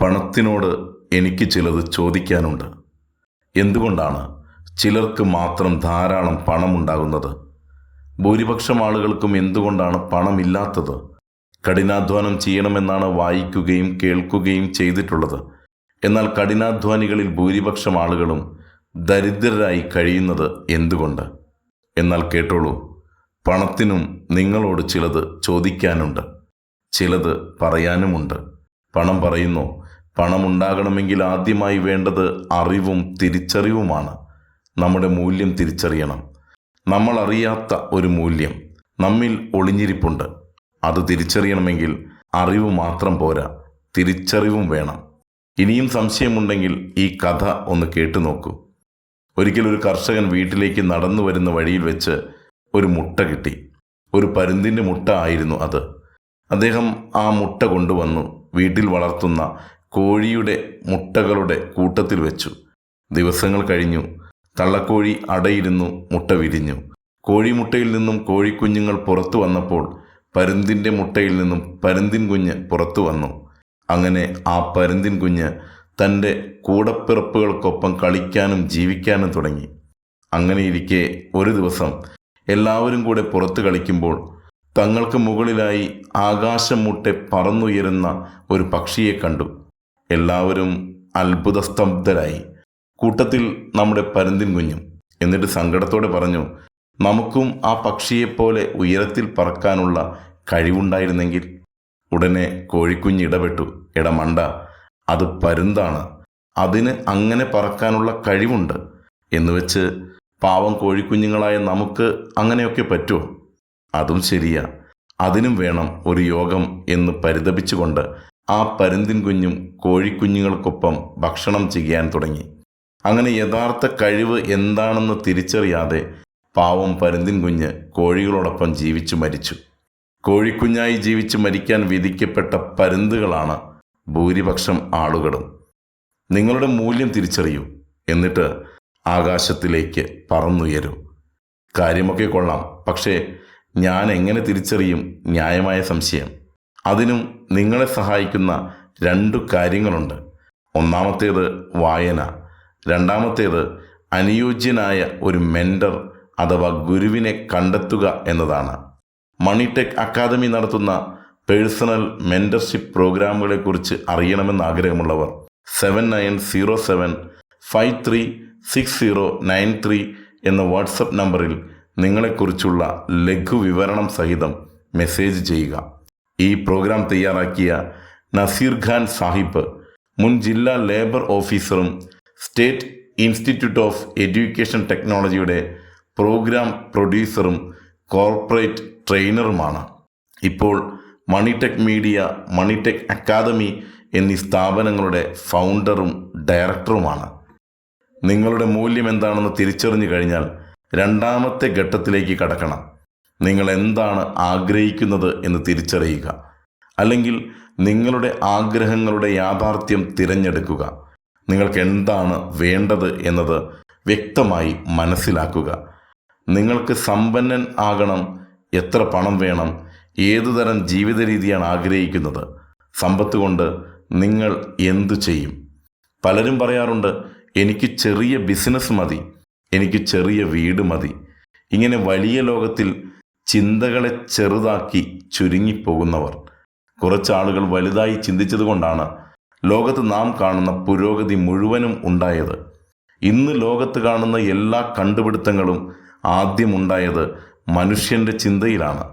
പണത്തിനോട് എനിക്ക് ചിലത് ചോദിക്കാനുണ്ട്. എന്തുകൊണ്ടാണ് ചിലർക്ക് മാത്രം ധാരാളം പണമുണ്ടാകുന്നത്? ഭൂരിപക്ഷം ആളുകൾക്കും എന്തുകൊണ്ടാണ് പണമില്ലാത്തത്? കഠിനാധ്വാനം ചെയ്യണമെന്നാണ് വായിക്കുകയും കേൾക്കുകയും ചെയ്തിട്ടുള്ളത്. എന്നാൽ കഠിനാധ്വാനികളിൽ ഭൂരിപക്ഷം ആളുകളും ദരിദ്രരായി കഴിയുന്നത് എന്തുകൊണ്ട്? എന്നാൽ കേട്ടോളൂ പണത്തിനും നിങ്ങളോട് ചിലത് ചോദിക്കാനുണ്ട്. ചിലത് പറയാനുമുണ്ട്. പണം പറയുന്നു പണമുണ്ടാകണമെങ്കിൽ ആദ്യമായി വേണ്ടത് അറിവും തിരിച്ചറിവുമാണ്. നമ്മുടെ മൂല്യം തിരിച്ചറിയണം. നമ്മൾ അറിയാത്ത ഒരു മൂല്യം നമ്മിൽ ഒളിഞ്ഞിരിപ്പുണ്ട്. അത് തിരിച്ചറിയണമെങ്കിൽ അറിവ് മാത്രം പോരാ. തിരിച്ചറിവും വേണം. ഇനിയും സംശയമുണ്ടെങ്കിൽ ഈ കഥ ഒന്ന് കേട്ടു നോക്കൂ. ഒരിക്കലൊരു കർഷകൻ വീട്ടിലേക്ക് നടന്നു വരുന്ന വഴിയിൽ വെച്ച് ഒരു മുട്ട കിട്ടി. ഒരു പരുന്തിന്റെ മുട്ട ആയിരുന്നു അത്. അദ്ദേഹം ആ മുട്ട കൊണ്ടുവന്നു. വീട്ടിൽ വളർത്തുന്ന കോഴിയുടെ മുട്ടകളുടെ കൂട്ടത്തിൽ വെച്ചു. ദിവസങ്ങൾ കഴിഞ്ഞു. തള്ളക്കോഴി അടയിരുന്നു മുട്ട വിരിഞ്ഞു. കോഴിമുട്ടയിൽ നിന്നും കോഴിക്കുഞ്ഞുങ്ങൾ പുറത്തു വന്നപ്പോൾ പരുന്തിന്റെ മുട്ടയിൽ നിന്നും പരുന്തിൻ കുഞ്ഞ് പുറത്തു വന്നു. അങ്ങനെ ആ പരുന്തിൻ കുഞ്ഞ് തന്റെ കൂടപ്പിറപ്പുകൾക്കൊപ്പം കളിക്കാനും ജീവിക്കാനും തുടങ്ങി. അങ്ങനെയിരിക്കെ ഒരു ദിവസം എല്ലാവരും കൂടെ പുറത്ത് കളിക്കുമ്പോൾ തങ്ങൾക്ക് മുകളിലായി ആകാശം മുട്ടെ പറന്നുയരുന്ന ഒരു പക്ഷിയെ കണ്ടു. എല്ലാവരും അത്ഭുതസ്തബ്ധരായി. കൂട്ടത്തിൽ നമ്മുടെ പരുന്തിൻ കുഞ്ഞും എന്നിട്ട് സങ്കടത്തോടെ പറഞ്ഞു നമുക്കും ആ പക്ഷിയെപ്പോലെ ഉയരത്തിൽ പറക്കാനുള്ള കഴിവുണ്ടായിരുന്നെങ്കിൽ ഉടനെ കോഴിക്കുഞ്ഞ് ഇടപെട്ടു. എടമണ്ട അത് പരുന്താണ്. അതിന് അങ്ങനെ പറക്കാനുള്ള കഴിവുണ്ട് എന്ന് വെച്ച് പാവം കോഴിക്കുഞ്ഞുങ്ങളായ നമുക്ക് അങ്ങനെയൊക്കെ പറ്റുമോ? അതും ശരിയാ. അതിനും വേണം ഒരു യോഗം എന്ന് പരിതപിച്ചുകൊണ്ട് ആ പരുന്തിൻ കുഞ്ഞും കോഴിക്കുഞ്ഞുങ്ങൾക്കൊപ്പം ഭക്ഷണം ചെയ്യാൻ തുടങ്ങി. അങ്ങനെ യഥാർത്ഥ കഴിവ് എന്താണെന്ന് തിരിച്ചറിയാതെ പാവം പരുന്തിൻ കുഞ്ഞ് കോഴികളോടൊപ്പം ജീവിച്ചു മരിച്ചു. കോഴിക്കുഞ്ഞായി ജീവിച്ചു മരിക്കാൻ വിധിക്കപ്പെട്ട പരുന്തുകളാണ് ഭൂരിപക്ഷം ആളുകളും. നിങ്ങളുടെ മൂല്യം തിരിച്ചറിയൂ. എന്നിട്ട് ആകാശത്തിലേക്ക് പറന്നുയരൂ. കാര്യമൊക്കെ കൊള്ളാം. പക്ഷേ ഞാൻ എങ്ങനെ തിരിച്ചറിയും? ന്യായമായ സംശയം. അതിനും നിങ്ങളെ സഹായിക്കുന്ന രണ്ടു കാര്യങ്ങളുണ്ട്. ഒന്നാമത്തേത് വായന. രണ്ടാമത്തേത് അനുയോജ്യനായ ഒരു മെന്റർ അഥവാ ഗുരുവിനെ കണ്ടെത്തുക എന്നതാണ്. മണിടെക് അക്കാദമി നടത്തുന്ന പേഴ്സണൽ മെന്റർഷിപ്പ് പ്രോഗ്രാമുകളെക്കുറിച്ച് അറിയണമെന്ന് ആഗ്രഹമുള്ളവർ seven nine zero seven five three six zero nine three എന്ന വാട്സപ്പ് നമ്പറിൽ നിങ്ങളെക്കുറിച്ചുള്ള ലഘു വിവരണം സഹിതം മെസ്സേജ് ചെയ്യുക. ഈ പ്രോഗ്രാം തയ്യാറാക്കിയ നസീർ ഖാൻ സാഹിബ് മുൻ ജില്ലാ ലേബർ ഓഫീസറും സ്റ്റേറ്റ് ഇൻസ്റ്റിറ്റ്യൂട്ട് ഓഫ് എഡ്യൂക്കേഷൻ ടെക്നോളജിയുടെ പ്രോഗ്രാം പ്രൊഡ്യൂസറും കോർപ്പറേറ്റ് ട്രെയിനറുമാണ്. ഇപ്പോൾ മണിടെക് മീഡിയ മണിടെക് അക്കാദമി എന്നീ സ്ഥാപനങ്ങളുടെ ഫൗണ്ടറും ഡയറക്ടറുമാണ്. നിങ്ങളുടെ മൂല്യം എന്താണെന്ന് തിരിച്ചറിഞ്ഞു കഴിഞ്ഞാൽ രണ്ടാമത്തെ ഘട്ടത്തിലേക്ക് കടക്കണം. നിങ്ങൾ എന്താണ് ആഗ്രഹിക്കുന്നത് എന്ന് തിരിച്ചറിയുക. അല്ലെങ്കിൽ നിങ്ങളുടെ ആഗ്രഹങ്ങളുടെ യാഥാർത്ഥ്യം തിരഞ്ഞെടുക്കുക. നിങ്ങൾക്ക് എന്താണ് വേണ്ടത് എന്നത് വ്യക്തമായി മനസ്സിലാക്കുക. നിങ്ങൾക്ക് സമ്പന്നൻ ആകണം എത്ര പണം വേണം ഏതുതരം ജീവിത രീതിയാണ് ആഗ്രഹിക്കുന്നത്. സമ്പത്ത് കൊണ്ട് നിങ്ങൾ എന്തു ചെയ്യും? പലരും പറയാറുണ്ട് എനിക്ക് ചെറിയ ബിസിനസ് മതി എനിക്ക് ചെറിയ വീട് മതി. ഇങ്ങനെ വലിയ ലോകത്തിൽ ചിന്തകളെ ചെറുതാക്കി ചുരുങ്ങിപ്പോകുന്നവർ. കുറച്ചാളുകൾ വലുതായി ചിന്തിച്ചതുകൊണ്ടാണ് ലോകത്ത് നാം കാണുന്ന പുരോഗതി മുഴുവനും ഉണ്ടായത്. ഇന്ന് ലോകത്ത് കാണുന്ന എല്ലാ കണ്ടുപിടുത്തങ്ങളും ആദ്യമുണ്ടായത് മനുഷ്യന്റെ ചിന്തയിലാണ്.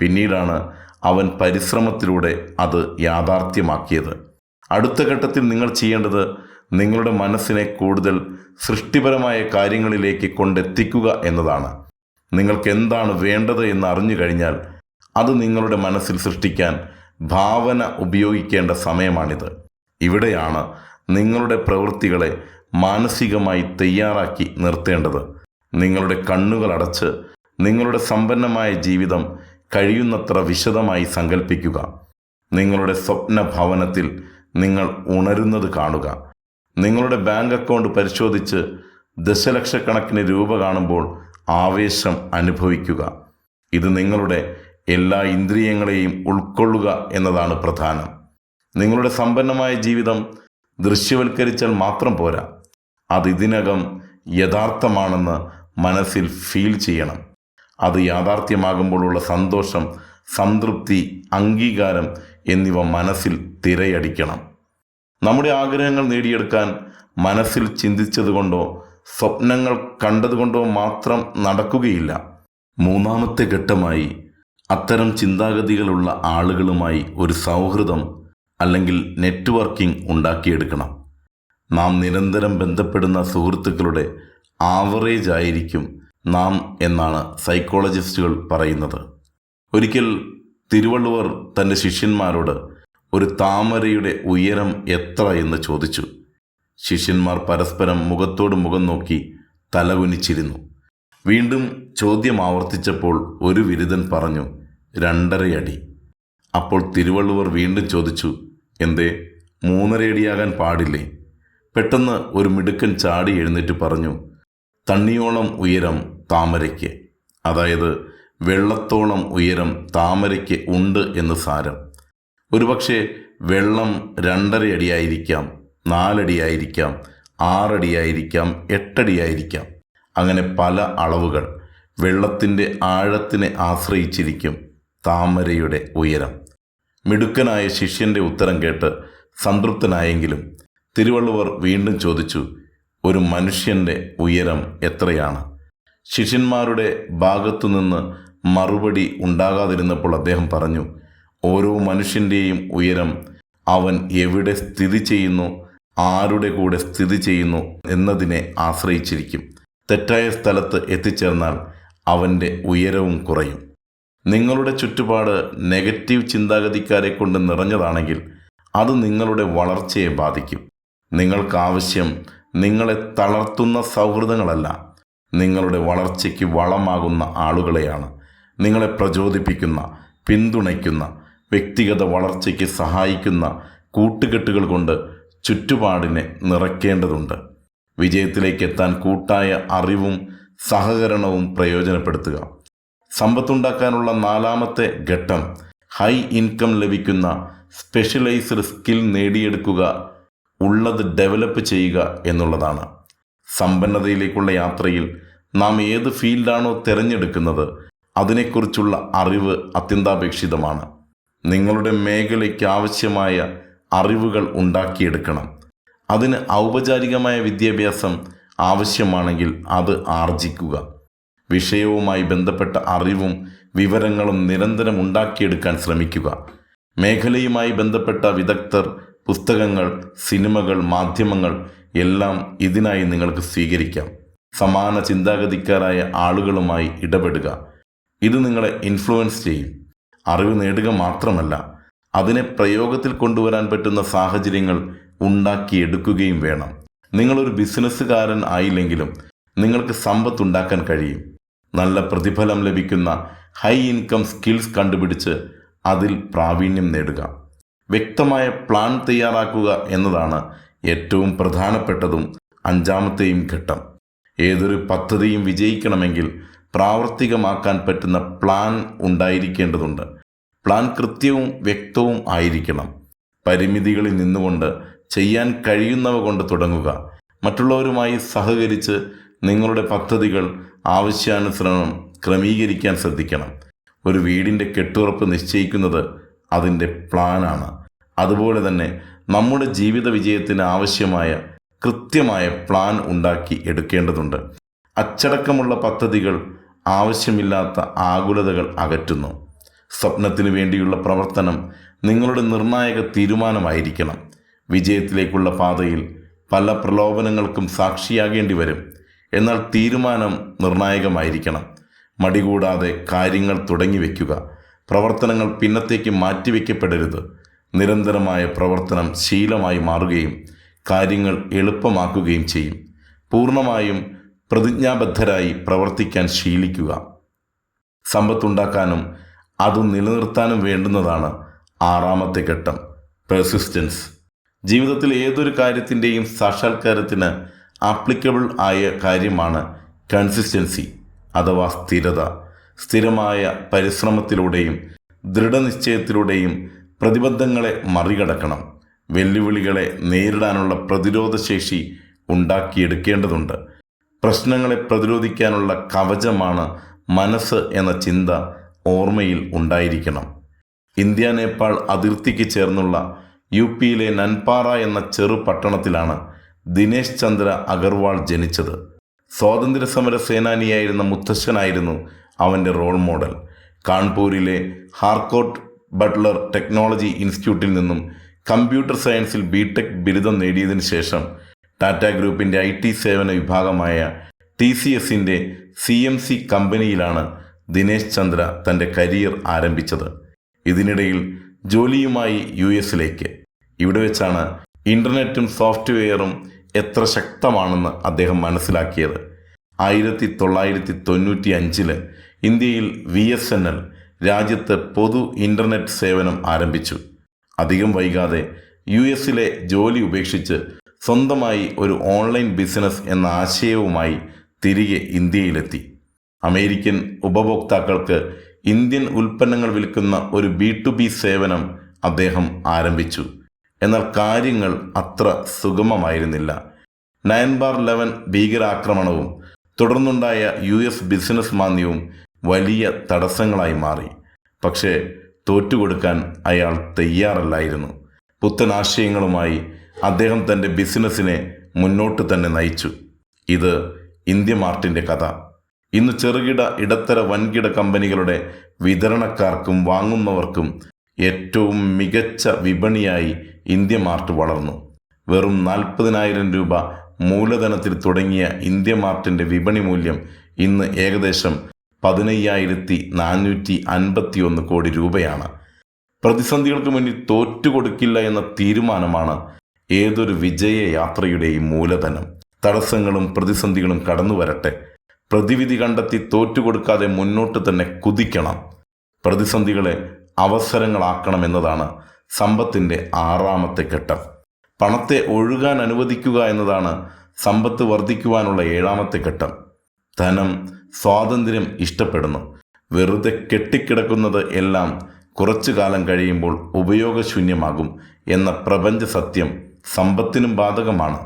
പിന്നീടാണ് അവൻ പരിശ്രമത്തിലൂടെ അത് യാഥാർത്ഥ്യമാക്കിയത്. അടുത്ത ഘട്ടത്തിൽ നിങ്ങൾ ചെയ്യേണ്ടത് നിങ്ങളുടെ മനസ്സിനെ കൂടുതൽ സൃഷ്ടിപരമായ കാര്യങ്ങളിലേക്ക് കൊണ്ടെത്തിക്കുക എന്നതാണ്. നിങ്ങൾക്ക് എന്താണ് വേണ്ടത് എന്ന് അറിഞ്ഞു കഴിഞ്ഞാൽ അത് നിങ്ങളുടെ മനസ്സിൽ സൃഷ്ടിക്കാൻ ഭാവന ഉപയോഗിക്കേണ്ട സമയമാണിത്. ഇവിടെയാണ് നിങ്ങളുടെ പ്രവൃത്തികളെ മാനസികമായി തയ്യാറാക്കി നിർത്തേണ്ടത്. നിങ്ങളുടെ കണ്ണുകൾ അടച്ച് നിങ്ങളുടെ സമ്പന്നമായ ജീവിതം കഴിയുന്നത്ര വിശദമായി സങ്കല്പിക്കുക നിങ്ങളുടെ സ്വപ്ന ഭവനത്തിൽ നിങ്ങൾ ഉണരുന്നത് കാണുക. നിങ്ങളുടെ ബാങ്ക് അക്കൗണ്ട് പരിശോധിച്ച് ദശലക്ഷക്കണക്കിന് രൂപ കാണുമ്പോൾ ആവേശം അനുഭവിക്കുക. ഇത് നിങ്ങളുടെ എല്ലാ ഇന്ദ്രിയങ്ങളെയും ഉൾക്കൊള്ളുക എന്നതാണ് പ്രധാനം. നിങ്ങളുടെ സമ്പന്നമായ ജീവിതം ദൃശ്യവൽക്കരിച്ചാൽ മാത്രം പോരാ. അത് ഇതിനകം യഥാർത്ഥമാണെന്ന് മനസ്സിൽ ഫീൽ ചെയ്യണം. അത് യാഥാർത്ഥ്യമാകുമ്പോഴുള്ള സന്തോഷം സംതൃപ്തി അംഗീകാരം എന്നിവ മനസ്സിൽ തിരയടിക്കണം. നമ്മുടെ ആഗ്രഹങ്ങൾ നേടിയെടുക്കാൻ മനസ്സിൽ ചിന്തിച്ചതുകൊണ്ടോ സ്വപ്നങ്ങൾ കണ്ടതുകൊണ്ടോ മാത്രം നടക്കുകയില്ല. മൂന്നാമത്തെ ഘട്ടമായി അത്തരം ചിന്താഗതികളുള്ള ആളുകളുമായി ഒരു സൗഹൃദം അല്ലെങ്കിൽ നെറ്റ്വർക്കിംഗ് ഉണ്ടാക്കിയെടുക്കണം. നാം നിരന്തരം ബന്ധപ്പെടുന്ന സുഹൃത്തുക്കളുടെ ആവറേജ് ആയിരിക്കും നാം എന്നാണ് സൈക്കോളജിസ്റ്റുകൾ പറയുന്നത്. ഒരിക്കൽ തിരുവള്ളുവർ തന്റെ ശിഷ്യന്മാരോട് ഒരു താമരയുടെ ഉയരം എത്ര എന്ന് ചോദിച്ചു. ശിഷ്യന്മാർ പരസ്പരം മുഖത്തോട് മുഖം നോക്കി തലകുനിച്ചിരുന്നു. വീണ്ടും ചോദ്യം ആവർത്തിച്ചപ്പോൾ ഒരു വിരുദൻ പറഞ്ഞു രണ്ടരയടി. അപ്പോൾ തിരുവള്ളുവർ വീണ്ടും ചോദിച്ചു എന്തേ മൂന്നരയടിയാകാൻ പാടില്ലേ? പെട്ടെന്ന് ഒരു മിടുക്കൻ ചാടി എഴുന്നേറ്റ് പറഞ്ഞു തണ്ണിയോളം ഉയരം താമരയ്ക്ക്. അതായത് വെള്ളത്തോളം ഉയരം താമരയ്ക്ക് ഉണ്ട് എന്ന് സാരം. ഒരുപക്ഷെ വെള്ളം രണ്ടര അടിയായിരിക്കാം നാലടിയായിരിക്കാം ആറടിയായിരിക്കാം എട്ടടിയായിരിക്കാം. അങ്ങനെ പല അളവുകൾ. വെള്ളത്തിന്റെ ആഴത്തിനെ ആശ്രയിച്ചിരിക്കും താമരയുടെ ഉയരം. മിടുക്കനായ ശിഷ്യന്റെ ഉത്തരം കേട്ട് സംതൃപ്തനായെങ്കിലും തിരുവള്ളുവർ വീണ്ടും ചോദിച്ചു ഒരു മനുഷ്യന്റെ ഉയരം എത്രയാണ്? ശിഷ്യന്മാരുടെ ഭാഗത്തുനിന്ന് മറുപടി ഉണ്ടാകാതിരുന്നപ്പോൾ അദ്ദേഹം പറഞ്ഞു ഓരോ മനുഷ്യന്റെയും ഉയരം അവൻ എവിടെ സ്ഥിതി ചെയ്യുന്നു ആരുടെ കൂടെ സ്ഥിതി ചെയ്യുന്നു എന്നതിനെ ആശ്രയിച്ചിരിക്കും. തെറ്റായ സ്ഥലത്ത് എത്തിച്ചേർന്നാൽ അവന്റെ ഉയരവും കുറയും. നിങ്ങളുടെ ചുറ്റുപാട് നെഗറ്റീവ് ചിന്താഗതിക്കാരെ കൊണ്ട് നിറഞ്ഞതാണെങ്കിൽ അത് നിങ്ങളുടെ വളർച്ചയെ ബാധിക്കും. നിങ്ങൾക്കാവശ്യം നിങ്ങളെ തളർത്തുന്ന സൗഹൃദങ്ങളല്ല നിങ്ങളുടെ വളർച്ചയ്ക്ക് വളമാകുന്ന ആളുകളെയാണ്. നിങ്ങളെ പ്രചോദിപ്പിക്കുന്ന പിന്തുണയ്ക്കുന്ന വ്യക്തിഗത വളർച്ചയ്ക്ക് സഹായിക്കുന്ന കൂട്ടുകെട്ടുകൾ കൊണ്ട് ചുറ്റുപാടിനെ നിറയ്ക്കേണ്ടതുണ്ട്. വിജയത്തിലേക്ക് എത്താൻ കൂട്ടായ അറിവും സഹകരണവും പ്രയോജനപ്പെടുത്തുക. സമ്പത്തുണ്ടാക്കാനുള്ള നാലാമത്തെ ഘട്ടം ഹൈ ഇൻകം ലഭിക്കുന്ന സ്പെഷ്യലൈസ്ഡ് സ്കിൽ നേടിയെടുക്കുക ഉള്ളത് ഡെവലപ്പ് ചെയ്യുക എന്നുള്ളതാണ്. സമ്പന്നതയിലേക്കുള്ള യാത്രയിൽ നാം ഏത് ഫീൽഡാണോ തിരഞ്ഞെടുക്കുന്നത് അതിനെക്കുറിച്ചുള്ള അറിവ് അത്യന്താപേക്ഷിതമാണ്. നിങ്ങളുടെ മേഖലയ്ക്ക് ആവശ്യമായ അറിവുകൾ ഉണ്ടാക്കിയെടുക്കണം. അതിന് ഔപചാരികമായ വിദ്യാഭ്യാസം ആവശ്യമാണെങ്കിൽ അത് ആർജിക്കുക. വിഷയവുമായി ബന്ധപ്പെട്ട അറിവും വിവരങ്ങളും നിരന്തരം ഉണ്ടാക്കിയെടുക്കാൻ ശ്രമിക്കുക. മേഖലയുമായി ബന്ധപ്പെട്ട വിദഗ്ധർ പുസ്തകങ്ങൾ സിനിമകൾ മാധ്യമങ്ങൾ എല്ലാം ഇതിനായി നിങ്ങൾക്ക് സ്വീകരിക്കാം. സമാന ചിന്താഗതിക്കാരായ ആളുകളുമായി ഇടപെടുക. ഇത് നിങ്ങളെ ഇൻഫ്ലുവൻസ് ചെയ്യും. അറിവ് നേടുക മാത്രമല്ല അതിനെ പ്രയോഗത്തിൽ കൊണ്ടുവരാൻ പറ്റുന്ന സാഹചര്യങ്ങൾ ഉണ്ടാക്കിയെടുക്കുകയും വേണം. നിങ്ങളൊരു ബിസിനസ്സുകാരൻ ആയില്ലെങ്കിലും നിങ്ങൾക്ക് സമ്പത്ത് ഉണ്ടാക്കാൻ കഴിയും. നല്ല പ്രതിഫലം ലഭിക്കുന്ന ഹൈ ഇൻകം സ്കിൽസ് കണ്ടുപിടിച്ച് അതിൽ പ്രാവീണ്യം നേടുക. വ്യക്തമായ പ്ലാൻ തയ്യാറാക്കുക എന്നതാണ് ഏറ്റവും പ്രധാനപ്പെട്ടതും അഞ്ചാമത്തെയും ഘട്ടം. ഏതൊരു പദ്ധതിയും വിജയിക്കണമെങ്കിൽ പ്രാവർത്തികമാക്കാൻ പറ്റുന്ന പ്ലാൻ ഉണ്ടായിരിക്കേണ്ടതുണ്ട്. പ്ലാൻ കൃത്യവും വ്യക്തവും ആയിരിക്കണം. പരിമിതികളിൽ നിന്നുകൊണ്ട് ചെയ്യാൻ കഴിയുന്നവ കൊണ്ട് തുടങ്ങുക. മറ്റുള്ളവരുമായി സഹകരിച്ച് നിങ്ങളുടെ പദ്ധതികൾ ആവശ്യാനുസരണം ക്രമീകരിക്കാൻ ശ്രദ്ധിക്കണം. ഒരു വീടിന്റെ കെട്ടുറപ്പ് നിശ്ചയിക്കുന്നത് അതിന്റെ പ്ലാനാണ് അതുപോലെ തന്നെ നമ്മുടെ ജീവിത വിജയത്തിന് ആവശ്യമായ കൃത്യമായ പ്ലാൻ ഉണ്ടാക്കി എടുക്കേണ്ടതുണ്ട്. അച്ചടക്കമുള്ള പദ്ധതികൾ ആവശ്യമില്ലാത്ത ആകുലതകൾ അകറ്റുന്നു. സ്വപ്നത്തിനു വേണ്ടിയുള്ള പ്രവർത്തനം നിങ്ങളുടെ നിർണായക തീരുമാനമായിരിക്കണം. വിജയത്തിലേക്കുള്ള പാതയിൽ പല പ്രലോഭനങ്ങൾക്കും സാക്ഷിയാകേണ്ടി വരും. എന്നാൽ തീരുമാനം നിർണായകമായിരിക്കണം. മടികൂടാതെ കാര്യങ്ങൾ തുടങ്ങി വയ്ക്കുക പ്രവർത്തനങ്ങൾ പിന്നത്തേക്ക് മാറ്റിവെക്കപ്പെടരുത് നിരന്തരമായ പ്രവർത്തനം ശീലമായി മാറുകയും കാര്യങ്ങൾ എളുപ്പമാക്കുകയും ചെയ്യും. പൂർണമായും പ്രതിജ്ഞാബദ്ധരായി പ്രവർത്തിക്കാൻ ശീലിക്കുക. സമ്പത്തുണ്ടാക്കാനും അത് നിലനിർത്താനും വേണ്ടുന്നതാണ് ആറാമത്തെ ഘട്ടം പെർസിസ്റ്റൻസ് ജീവിതത്തിൽ ഏതൊരു കാര്യത്തിന്റെയും സാക്ഷാത്കാരത്തിന് ആപ്ലിക്കബിൾ ആയ കാര്യമാണ് കൺസിസ്റ്റൻസി അഥവാ സ്ഥിരത. സ്ഥിരമായ പരിശ്രമത്തിലൂടെയും ദൃഢനിശ്ചയത്തിലൂടെയും പ്രതിബന്ധങ്ങളെ മറികടക്കണം. വെല്ലുവിളികളെ നേരിടാനുള്ള പ്രതിരോധശേഷി ഉണ്ടാക്കിയെടുക്കേണ്ടതുണ്ട്. പ്രശ്നങ്ങളെ പ്രതിരോധിക്കാനുള്ള കവചമാണ് മനസ്സ് എന്ന ചിന്ത ഓർമ്മയിൽ ഉണ്ടായിരിക്കണം. ഇന്ത്യ നേപ്പാൾ അതിർത്തിക്ക് ചേർന്നുള്ള യു പിയിലെ നൻപാറ എന്ന ചെറു പട്ടണത്തിലാണ് ദിനേശ് ചന്ദ്ര അഗർവാൾ ജനിച്ചത്. സ്വാതന്ത്ര്യ സമര സേനാനിയായിരുന്ന മുത്തശ്ശനായിരുന്നു അവന്റെ റോൾ മോഡൽ. കാൺപൂരിലെ ഹാർക്കോട്ട് ബട്ട്ലർ ടെക്നോളജി ഇൻസ്റ്റിറ്റ്യൂട്ടിൽ നിന്നും കമ്പ്യൂട്ടർ സയൻസിൽ ബിടെക് ബിരുദം നേടിയതിനു ശേഷം ടാറ്റ ഗ്രൂപ്പിന്റെ ഐ സേവന വിഭാഗമായ ടി സി എസിന്റെ സി എം സി കമ്പനിയിലാണ് ദിനേശ് ചന്ദ്ര തന്റെ കരിയർ ആരംഭിച്ചത്. ഇതിനിടയിൽ ജോലിയുമായി യു എസിലേക്ക്. ഇവിടെ വെച്ചാണ് ഇന്റർനെറ്റും സോഫ്റ്റ്വെയറും എത്ര ശക്തമാണെന്ന് അദ്ദേഹം മനസ്സിലാക്കിയത്. ആയിരത്തി തൊള്ളായിരത്തി തൊണ്ണൂറ്റി അഞ്ചിൽ ഇന്ത്യയിൽ വി എസ് എൻ എൽ രാജ്യത്ത് പൊതു ഇന്റർനെറ്റ് സേവനം ആരംഭിച്ചു. അധികം വൈകാതെ യു എസിലെ ജോലി ഉപേക്ഷിച്ച് സ്വന്തമായി ഒരു ഓൺലൈൻ ബിസിനസ് എന്ന ആശയവുമായി തിരികെ ഇന്ത്യയിലെത്തി. അമേരിക്കൻ ഉപഭോക്താക്കൾക്ക് ഇന്ത്യൻ ഉൽപ്പന്നങ്ങൾ വിൽക്കുന്ന ഒരു ബി ടു ബി സേവനം അദ്ദേഹം ആരംഭിച്ചു. എന്നാൽ കാര്യങ്ങൾ അത്ര സുഗമമായിരുന്നില്ല. നയൻ ബാർ ലെവൻ ഭീകരാക്രമണവും തുടർന്നുണ്ടായ യു എസ് ബിസിനസ് മാന്ദ്യവും വലിയ തടസ്സങ്ങളായി മാറി. പക്ഷേ തോറ്റുകൊടുക്കാൻ അയാൾ തയ്യാറല്ലായിരുന്നു. പുത്തൻ ആശയങ്ങളുമായി അദ്ദേഹം തന്റെ ബിസിനസ്സിനെ മുന്നോട്ട് തന്നെ നയിച്ചു. ഇത് ഇന്ത്യ മാർട്ടിന്റെ കഥ. ഇന്ന് ചെറുകിട ഇടത്തര വൻകിട കമ്പനികളുടെ വിതരണക്കാർക്കും വാങ്ങുന്നവർക്കും ഏറ്റവും മികച്ച വിപണിയായി ഇന്ത്യ മാർട്ട് വളർന്നു. വെറും നാൽപ്പതിനായിരം രൂപ മൂലധനത്തിൽ തുടങ്ങിയ ഇന്ത്യ മാർട്ടിന്റെ വിപണി മൂല്യം ഇന്ന് ഏകദേശം പതിനയ്യായിരത്തി നാനൂറ്റി അൻപത്തി ഒന്ന് കോടി രൂപയാണ്. പ്രതിസന്ധികൾക്ക് മുന്നിൽ തോറ്റുകൊടുക്കില്ല എന്ന തീരുമാനമാണ് ഏതൊരു വിജയ യാത്രയുടെയും മൂലധനം. തടസ്സങ്ങളും പ്രതിസന്ധികളും കടന്നു വരട്ടെ പ്രതിവിധി കണ്ടെത്തി തോറ്റുകൊടുക്കാതെ മുന്നോട്ട് തന്നെ കുതിക്കണം. പ്രതിസന്ധികളെ അവസരങ്ങളാക്കണം എന്നതാണ് സമ്പത്തിന്റെ ആറാമത്തെ ഘട്ടം. പണത്തെ ഒഴുകാൻ അനുവദിക്കുക എന്നതാണ് സമ്പത്ത് വർദ്ധിക്കുവാനുള്ള ഏഴാമത്തെ ഘട്ടം. ധനം സ്വാതന്ത്ര്യം ഇഷ്ടപ്പെടുന്നു. വെറുതെ കെട്ടിക്കിടക്കുന്നത് എല്ലാം കുറച്ചു കാലം കഴിയുമ്പോൾ ഉപയോഗശൂന്യമാകും എന്ന പ്രപഞ്ച സത്യം സമ്പത്തിനും ബാധകമാണ്.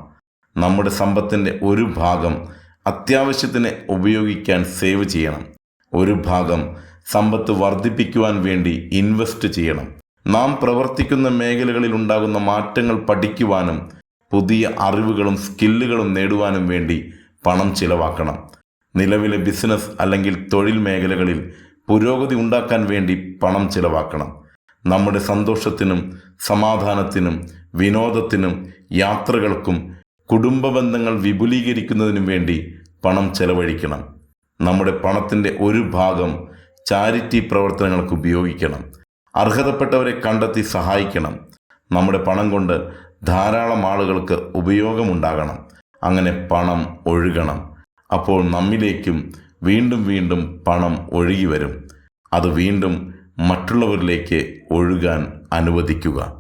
നമ്മുടെ സമ്പത്തിന്റെ ഒരു ഭാഗം അത്യാവശ്യത്തിന് ഉപയോഗിക്കാൻ സേവ് ചെയ്യണം. ഒരു ഭാഗം സമ്പത്ത് വർദ്ധിപ്പിക്കുവാൻ വേണ്ടി ഇൻവെസ്റ്റ് ചെയ്യണം. നാം പ്രവർത്തിക്കുന്ന മേഖലകളിൽ ഉണ്ടാകുന്ന മാറ്റങ്ങൾ പഠിക്കുവാനും പുതിയ അറിവുകളും സ്കില്ലുകളും നേടുവാനും വേണ്ടി പണം ചിലവാക്കണം. നിലവിലെ ബിസിനസ് അല്ലെങ്കിൽ തൊഴിൽ മേഖലകളിൽ പുരോഗതി ഉണ്ടാക്കാൻ വേണ്ടി പണം ചിലവാക്കണം. നമ്മുടെ സന്തോഷത്തിനും സമാധാനത്തിനും വിനോദത്തിനും യാത്രകൾക്കും കുടുംബ ബന്ധങ്ങൾ വിപുലീകരിക്കുന്നതിനും വേണ്ടി പണം ചെലവഴിക്കണം. നമ്മുടെ പണത്തിന്റെ ഒരു ഭാഗം ചാരിറ്റി പ്രവർത്തനങ്ങൾക്ക് ഉപയോഗിക്കണം. അർഹതപ്പെട്ടവരെ കണ്ടെത്തി സഹായിക്കണം. നമ്മുടെ പണം കൊണ്ട് ധാരാളം ആളുകൾക്ക് ഉപയോഗമുണ്ടാകണം. അങ്ങനെ പണം ഒഴുകണം. അപ്പോൾ നമ്മിലേക്കും വീണ്ടും വീണ്ടും പണം ഒഴുകി വരും. അത് വീണ്ടും മറ്റുള്ളവരിലേക്ക് ഒഴുകാൻ അനുവദിക്കുക.